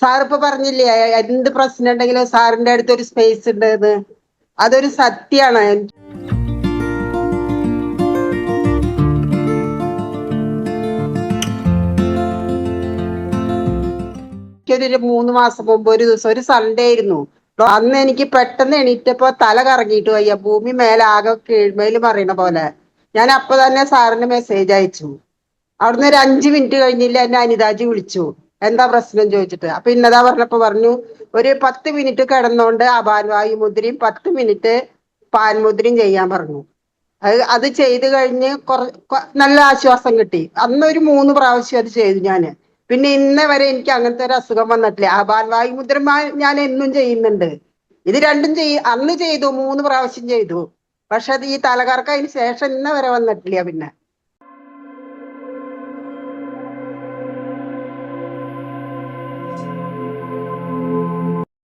Sir ഇപ്പൊ പറഞ്ഞില്ലേ എന്ത് പ്രശ്നം ഉണ്ടെങ്കിലും സാറിന്റെ അടുത്ത് ഒരു സ്പേസ് ഉണ്ട് എന്ന് അതൊരു സത്യാണ്. എനിക്കൊരു മൂന്ന് മാസം മുമ്പ് ഒരു ദിവസം ഒരു സൺഡേ ആയിരുന്നു. അന്ന് എനിക്ക് പെട്ടെന്ന് എണീറ്റപ്പോ തല കറങ്ങിയിട്ട് വയ്യ. ഭൂമി മേലെ ആകെ കീഴ്മയിൽ പറയണ പോലെ. ഞാൻ അപ്പൊ തന്നെ സാറിന് മെസ്സേജ് അയച്ചു. അവിടുന്ന് ഒരു അഞ്ചു മിനിറ്റ് കഴിഞ്ഞില്ല എന്നെ അനിതാജി വിളിച്ചു. എന്താ പ്രശ്നം ചോദിച്ചിട്ട്? അപ്പൊ ഇന്നതാ പറഞ്ഞപ്പോ പറഞ്ഞു ഒരു പത്ത് മിനിറ്റ് കിടന്നോണ്ട് അപാൻവായു മുദ്രയും പത്ത് മിനിറ്റ് പാൻമുദ്രയും ചെയ്യാൻ പറഞ്ഞു. അത് അത് ചെയ്ത് കഴിഞ്ഞ് കുറ നല്ല ആശ്വാസം കിട്ടി. അന്ന് ഒരു മൂന്ന് പ്രാവശ്യം അത് ചെയ്തു ഞാൻ. പിന്നെ ഇന്ന വരെ എനിക്ക് അങ്ങനത്തെ ഒരു അസുഖം വന്നിട്ടില്ല. അപാൻവായു മുദ്ര ഞാൻ എന്നും ചെയ്യുന്നുണ്ട്. ഇത് രണ്ടും ചെയ് അന്ന് ചെയ്തു മൂന്ന് പ്രാവശ്യം ചെയ്തു. പക്ഷെ അത് ഈ തലകർക്ക് അതിന് ശേഷം ഇന്ന വരെ വന്നിട്ടില്ല പിന്നെ.